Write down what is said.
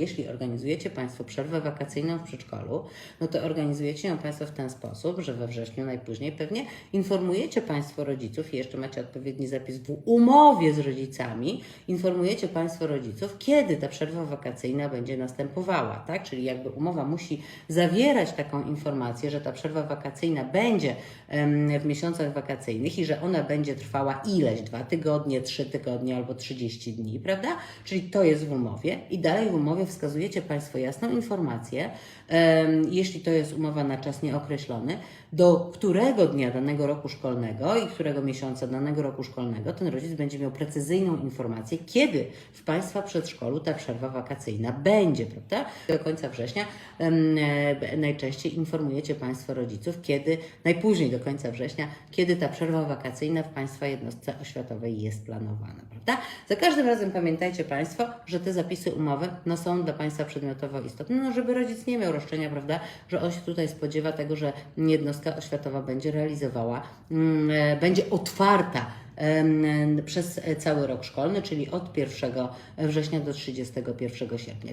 Jeśli organizujecie Państwo przerwę wakacyjną w przedszkolu, no to organizujecie ją Państwo w ten sposób, że we wrześniu najpóźniej pewnie informujecie Państwo rodziców i jeszcze macie odpowiedni zapis w umowie z rodzicami, informujecie Państwo rodziców, kiedy ta przerwa wakacyjna będzie następowała, tak? Czyli jakby umowa musi zawierać taką informację, że ta przerwa wakacyjna będzie w miesiącach wakacyjnych i że ona będzie trwała ileś, dwa tygodnie, trzy tygodnie albo 30 dni, prawda? Czyli to jest w umowie i dalej w umowie wskazujecie Państwo jasną informację, jeśli to jest umowa na czas nieokreślony, do którego dnia danego roku szkolnego i którego miesiąca danego roku szkolnego ten rodzic będzie miał precyzyjną informację, kiedy w Państwa przedszkolu ta przerwa wakacyjna będzie, prawda? Do końca września e, najczęściej informujecie Państwo rodziców, kiedy, najpóźniej do końca września, kiedy ta przerwa wakacyjna w Państwa jednostce oświatowej jest planowana, Za każdym razem pamiętajcie Państwo, że te zapisy umowy no, są dla Państwa przedmiotowo istotne, no, żeby rodzic nie miał roszczenia, prawda, że on się tutaj spodziewa tego, że jednostka oświatowa będzie realizowała, e, będzie otwarta przez cały rok szkolny, czyli od 1 września do 31 sierpnia.